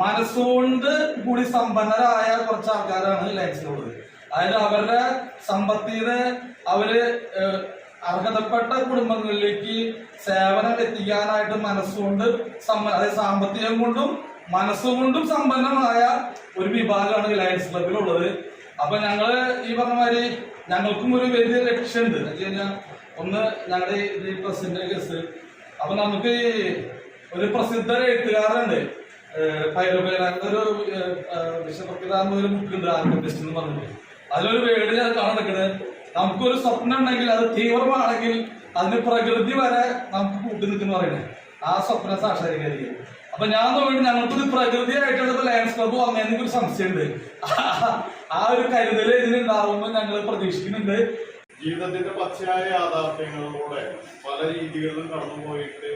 മനസ്സുകൊണ്ട് കൂടി സമ്പന്നരായ കുറച്ച് ആൾക്കാരാണ് ലൈൻസിലുള്ളത് അതായത് അവരുടെ സമ്പത്തിയുടെ അവർ അർഹതപ്പെട്ട കുടുംബങ്ങളിലേക്ക് സേവനം എത്തിക്കാനായിട്ട് മനസ്സുകൊണ്ട് അതായത് സാമ്പത്തികം കൊണ്ടും മനസ്സുകൊണ്ടും സമ്പന്നമായ ഒരു വിഭാഗമാണ് ലയൺസ് ക്ലബിലുള്ളത് അപ്പൊ ഞങ്ങൾ ഈ പറഞ്ഞ മാതിരി ഞങ്ങൾക്കും ഒരു വലിയ ലക്ഷ്യമുണ്ട്. എന്ന് വെച്ച് കഴിഞ്ഞാൽ ഒന്ന് ഞങ്ങളുടെ ഈ പ്രസിഡന്റ് കേസ്. അപ്പൊ നമുക്ക് ഒരു പ്രസിദ്ധ എഴുത്തുകാരുണ്ട് ഒരു വിശപ്പക്കിതാന്ന് ഒരു ബുക്ക് ഉണ്ട് ആർക്കിസ്റ്റ് എന്ന് പറഞ്ഞിട്ട്. അതിലൊരു വേട് ഞാൻ കാണാൻ നമുക്കൊരു സ്വപ്നം ഉണ്ടെങ്കിൽ അത് തീവ്രമാണെങ്കിൽ അതിന് പ്രകൃതി വരെ നമുക്ക് കൂട്ടി നിൽക്കുന്നു പറയുന്നത്. ആ സ്വപ്നം സാക്ഷാത്കരിക്കും അപ്പൊ ഞാൻ നോക്കിയിട്ട് ഞങ്ങൾക്കൊരു പ്രകൃതിയായിട്ടുള്ള ഇപ്പൊ ലയൺസ് ക്ലബ്ബ് വന്നതിന് ഒരു സംശയമുണ്ട്. ആ ഒരു കരുതൽ ഇതിനുണ്ടാവുമെന്ന് ഞങ്ങൾ പ്രതീക്ഷിക്കുന്നുണ്ട്. ജീവിതത്തിന്റെ പച്ചയായ യാഥാർത്ഥ്യങ്ങളിലൂടെ പല രീതികളിലും കടന്നുപോയിട്ട്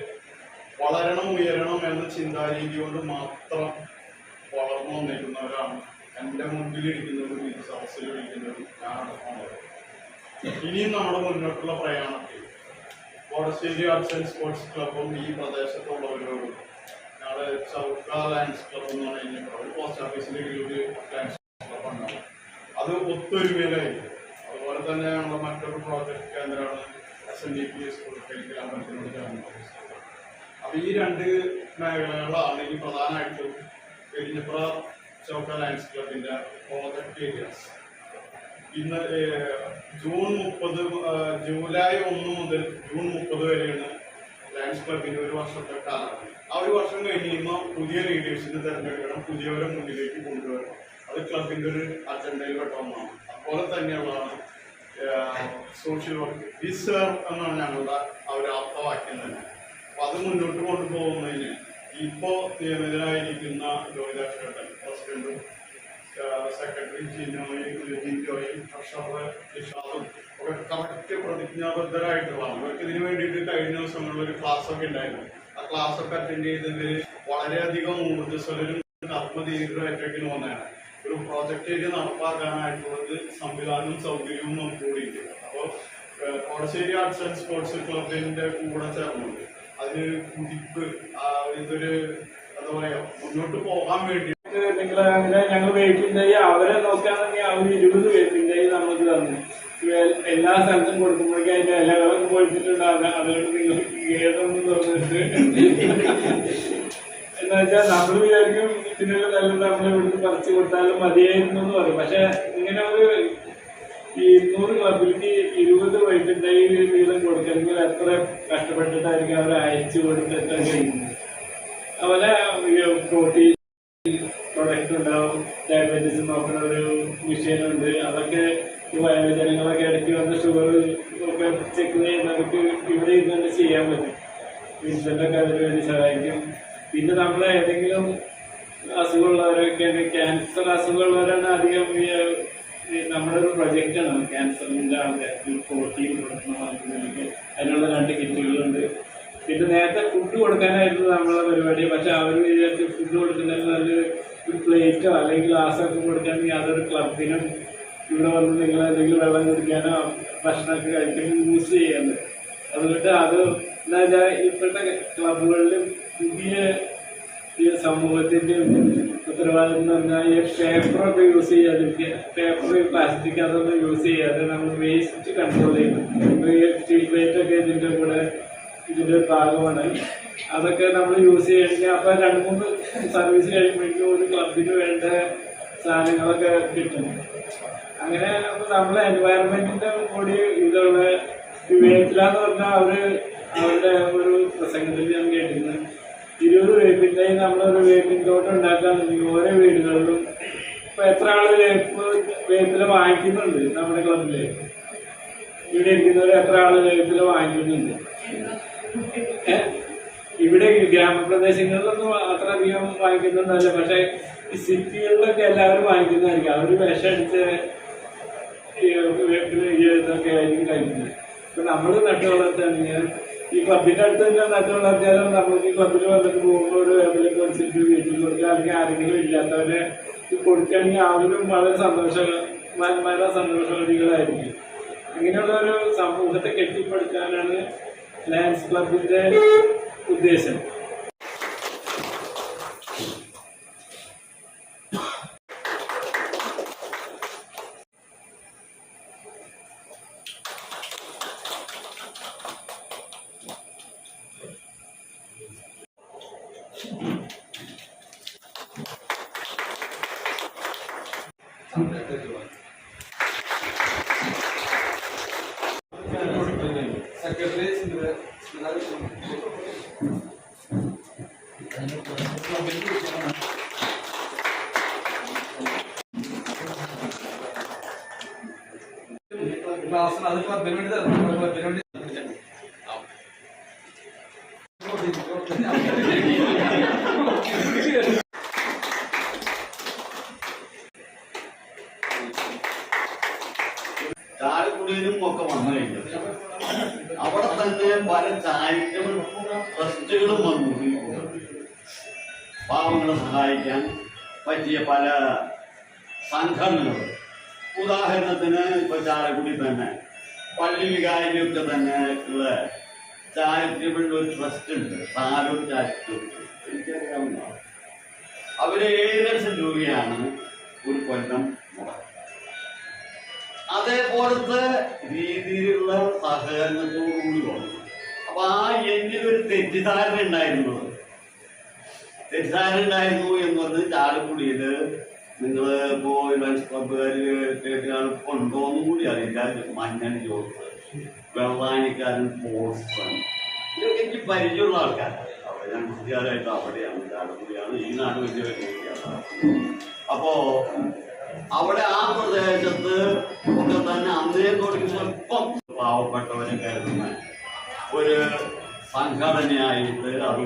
വളരണം ഉയരണം എന്ന ചിന്താരീതി കൊണ്ട് മാത്രം വളർന്നു വന്നിരിക്കുന്നവരാണ് എന്റെ മുമ്പിലിരിക്കുന്നവരും ഈ സദസ്സിലിരിക്കുന്നവരും ഞാനടക്കമുള്ളത് ഇനിയും നമ്മുടെ മുന്നോട്ടുള്ള പ്രയാണത്തിൽ കോടശ്ശേരി ആർട്സ് ആൻഡ് സ്പോർട്സ് ക്ലബും ഈ പ്രദേശത്തുള്ളവരോടും ലയൺസ് അത് ഒത്തൊരുമയിലായിരിക്കും അതുപോലെ തന്നെ നമ്മുടെ മറ്റൊരു പ്രോജക്ട് കേന്ദ്രമാണ് S N D P school അപ്പൊ ഈ രണ്ട് മേഖലകളാണ് ഈ പ്രധാനമായിട്ടും പെരിഞ്ഞപ്ര ചൗക്ക ലയൻസ് ക്ലബിന്റെ പ്രോജക്ട് ഏരിയാസ് ഇന്ന് ജൂൺ മുപ്പത് ജൂലൈ ഒന്ന് മുതൽ ജൂൺ മുപ്പത് വരെയാണ് ലയൺസ് ക്ലബിന്റെ ഒരു വർഷത്തെ കാലം. ആ ഒരു വർഷം കഴിയുമ്പോൾ പുതിയ ലീഡേഴ്സിനെ തിരഞ്ഞെടുക്കണം പുതിയവരെ മുന്നിലേക്ക് കൊണ്ടുവരണം. അത് ക്ലബിന്റെ ഒരു അജണ്ടയിൽ പെട്ട അതുപോലെ തന്നെയുള്ളതാണ് സോഷ്യൽ വർക്ക് ഡിസേർവ് എന്നാണ് ഞങ്ങളുടെ ഒരു അർത്ഥവാക്യം തന്നെ. അപ്പൊ അത് മുന്നോട്ട് കൊണ്ടുപോകുന്നതിന് ഇപ്പോ നിയമിതനായിരിക്കുന്ന ജോയിലാക്ഷേട്ടൻ പ്രസിഡന്റും സെക്രട്ടറി ട്രഷറർ നിഷാദും ഒക്കെ കറക്റ്റ് പ്രതിജ്ഞാബദ്ധരായിട്ടുള്ളതാണ് അവർക്ക് ഇതിനു വേണ്ടിയിട്ട് കഴിഞ്ഞ ദിവസങ്ങളിൽ ഒരു ക്ലാസ് ഒക്കെ ഉണ്ടായിരുന്നു. ആ ക്ലാസ് ഒക്കെ അറ്റൻഡ് ചെയ്തതിൽ വളരെയധികം ഊർജസ്വലരും കർമ്മതീവ്രമായിട്ടൊക്കെ വന്നതാണ് ഒരു പ്രോജക്റ്റ് ഏരിയ നടപ്പാക്കാനായിട്ടുള്ളത് സംവിധാനവും സൗകര്യവും നമുക്ക് കൂടി ഉണ്ട് അപ്പോൾ കോടശ്ശേരി ആർട്സ് ആൻഡ് സ്പോർട്സ് ക്ലബിന്റെ കൂടെ ചേർന്നുണ്ട്. അതിന് കുതിപ്പ് ഇതൊരു എന്താ പറയുക മുന്നോട്ട് പോകാൻ വേണ്ടി നിങ്ങൾ അങ്ങനെ ഞങ്ങൾ വെയിറ്റിംഗ് അവരെ നോക്കുകയാണെങ്കിൽ അവർ ഇരുപത് വെയിറ്റിംഗ് ഡേ നമുക്ക് തന്നു. എല്ലാ സ്ഥലത്തും കൊടുക്കുമ്പോഴേക്കും അതിന്റെ ഇലകളൊക്കെ പൊളിച്ചിട്ടുണ്ടാകുക അതുകൊണ്ട് നിങ്ങൾ ഏതൊന്നും തോന്നിട്ട് എന്താ വെച്ചാൽ നമ്മൾ വിചാരിക്കും ഇതിനുള്ള നല്ല നമ്മൾ ഇവിടുന്ന് പറിച്ചു കൊടുത്താലും മതിയായിരുന്നു എന്ന് പറയും. പക്ഷെ ഇങ്ങനെ ഒരു ഈ നൂറ് ക്ലബിലേക്ക് ഇരുപത് വൈകിട്ട് ഡേ വീതം കൊടുക്കണമെങ്കിൽ എത്ര കഷ്ടപ്പെട്ടിട്ടായിരിക്കും അവരെ അയച്ചു കൊടുത്തിട്ടൊക്കെ അതുപോലെ പ്രോട്ടീൻ പ്രൊഡക്റ്റ് ഉണ്ടാവും ഡയബറ്റീസ് നോക്കുന്ന ഒരു മെഷീനുണ്ട് അതൊക്കെ ഈ വയോജനങ്ങളൊക്കെ ഇടയ്ക്ക് വന്ന് ഷുഗർ ഒക്കെ ചെക്ക് ചെയ്യുന്നവർക്ക് ഇവിടെ ഇരുന്ന് തന്നെ ചെയ്യാൻ പറ്റും. വിൻസെന്റൊക്കെ അതിന് വേണ്ടി സഹായിക്കും. പിന്നെ നമ്മൾ ഏതെങ്കിലും അസുഖമുള്ളവരൊക്കെ ക്യാൻസർ അസുഖമുള്ളവരാണ് അധികം നമ്മുടെ ഒരു പ്രൊജക്റ്റാണ് ക്യാൻസറിന്റെ ആൾക്കാർ പ്രോട്ടീൻ കൊടുക്കണം അതിലേക്ക് അതിനുള്ള രണ്ട് കിറ്റുകളുണ്ട് പിന്നെ നേരത്തെ ഫുഡ് കൊടുക്കാനായിരുന്നു നമ്മളെ പരിപാടി. പക്ഷെ അവർ വിചാരിച്ച് ഫുഡ് കൊടുക്കുന്നതിന് നല്ല ഒരു പ്ലേറ്റോ അല്ലെങ്കിൽ ഗ്ലാസ്സൊക്കെ കൊടുക്കുകയാണെങ്കിൽ അതൊരു ക്ലബിനും ഇവിടെ വന്ന് നിങ്ങൾ എന്തെങ്കിലും വെള്ളം കുടിക്കാനോ ഭക്ഷണമൊക്കെ കഴിക്കാനോ യൂസ് ചെയ്യുന്നത് അതുകൊണ്ട് അത് എന്താ വെച്ചാൽ ഇപ്പോഴത്തെ ക്ലബുകളിലും പുതിയ ഈ സമൂഹത്തിന്റെ ഉത്തരവാദിത്വം എന്ന് പറഞ്ഞാൽ ഈ പേപ്പറൊക്കെ യൂസ് ചെയ്യാതിരിക്കുക പേപ്പർ പ്ലാസ്റ്റിക് അതൊന്നും യൂസ് ചെയ്യാതെ നമ്മൾ വേസ്റ്റ് കൺട്രോൾ ചെയ്യണം സ്റ്റീൽ പ്ലേറ്റൊക്കെ ഇതിന്റെ കൂടെ ഇതിന്റെ ഒരു ഭാഗമാണ്. അതൊക്കെ നമ്മൾ യൂസ് ചെയ്യണമെങ്കിൽ അപ്പൊ രണ്ട് മൂന്ന് സർവീസ് കഴിയുമ്പോഴേക്കും ഒരു ക്ലബിന് വേണ്ട സാധനങ്ങളൊക്കെ കിട്ടും. അങ്ങനെ നമ്മളെ എൻവയറമെന്റിന്റെ കൂടി ഇതാണ്. വിവേകിലാന്ന് പറഞ്ഞാൽ അവർ അവരുടെ ഒരു പ്രസംഗത്തിൽ ഞാൻ കേട്ടിരുന്നു. ഇരുപത് വേപ്പിന്റെ നമ്മളൊരു വേപ്പിൻ തോട്ടം ഉണ്ടാക്കാന്നുണ്ടെങ്കിൽ ഓരോ വീടുകളിലും ഇപ്പൊ എത്ര ആൾ വേപ്പ് വേപ്പില വാങ്ങിക്കുന്നുണ്ട് നമ്മുടെ ക്ലബിൽ ഇവിടെ ഇരിക്കുന്നവർ എത്ര ആൾ വേപ്പില വാങ്ങിക്കുന്നുണ്ട്? ഇവിടെ ഗ്രാമപ്രദേശങ്ങളിലൊന്നും അത്ര അധികം വാങ്ങിക്കുന്നുണ്ടല്ല പക്ഷെ സിറ്റികളിലൊക്കെ എല്ലാവരും വാങ്ങിക്കുന്നതായിരിക്കും. വിഷം അടിച്ച് ഇതൊക്കെ ആയിരിക്കും കഴിക്കുന്നത്. ഇപ്പൊ നമ്മൾ നട്ടു വളർത്തുകയാണെങ്കിൽ ഈ പബ്ബിന്റെ അടുത്ത് തന്നെ നട്ടു വളർത്തിയാലും നമുക്ക് ഈ ക്ലബിൽ വന്നിട്ട് പോകുമ്പോൾ ഒരു വേപ്പില കുറച്ചിട്ട് വീട്ടിൽ കൊടുക്കുക അല്ലെങ്കിൽ ആരെങ്കിലും ഇല്ലാത്തവരെ കൊടുക്കുകയാണെങ്കിൽ അവരും വളരെ സന്തോഷ വളരെ സന്തോഷവതികളായിരിക്കും. ഇങ്ങനെയുള്ള ഒരു സമൂഹത്തെ കെട്ടിപ്പടുക്കാനാണ് ലയൺസ് ക്ലബിന്റെ ഉദ്ദേശം സെക്രട്ടറി ക്ലാസ്സിന് അത് ക്ലബിന് വേണ്ടി ക്ലബിന് വേണ്ടി ഒക്കെ വന്നു കഴിഞ്ഞു. അവിടെ തന്നെ പല ചാരിറ്റബിൾ ട്രസ്റ്റുകളും വന്നു. പാവങ്ങളെ സഹായിക്കാൻ പറ്റിയ പല സംഘടനകൾ ഉദാഹരണത്തിന് ഇപ്പൊ ചാലക്കുടി തന്നെ പള്ളി വികാരിയൊക്കെ തന്നെ ഉള്ള ചാരിറ്റബിൾ ഒരു ട്രസ്റ്റ് ഉണ്ട് താലൂർ ചാരിറ്റബിൾ. എനിക്കറിയാവുന്ന അവർ ഏഴ് ലക്ഷം രൂപയാണ് ഒരു കൊല്ലം അതേപോലത്തെ രീതിയിലുള്ള സഹകരണത്തോടുകൂടി വന്നു. അപ്പൊ ആ എന്നിലൊരു തെറ്റിദ്ധാരണ ഉണ്ടായിരുന്നു തെറ്റിദ്ധാരണ ഉണ്ടായിരുന്നു എന്ന് പറഞ്ഞ് ചാലക്കുടിയിൽ നിങ്ങൾ പോയി ലഞ്ച് ക്ലബ്ബുകാർ എന്നും കൂടി അറിയില്ല. മഞ്ഞൻ ജോസ്. വെള്ളാനിക്കാരൻ പോസ്റ്റ് ഇതൊക്കെ എനിക്ക് പരിചയമുള്ള ആൾക്കാരാണ്. അവിടെ ഞാൻ കുട്ടികാരായിട്ട് അവിടെയാണ് ചാലക്കുടിയാണ് ഈ നാട് വലിയ വ്യക്തിയാണ് അപ്പോ അവിടെ ആ പ്രദേശത്ത് ഒക്കെ തന്നെ അന്നേ തുടങ്ങി സ്വല്പം പാവപ്പെട്ടവരെ കരുതുന്ന ഒരു സംഘടനയായിട്ട് അത്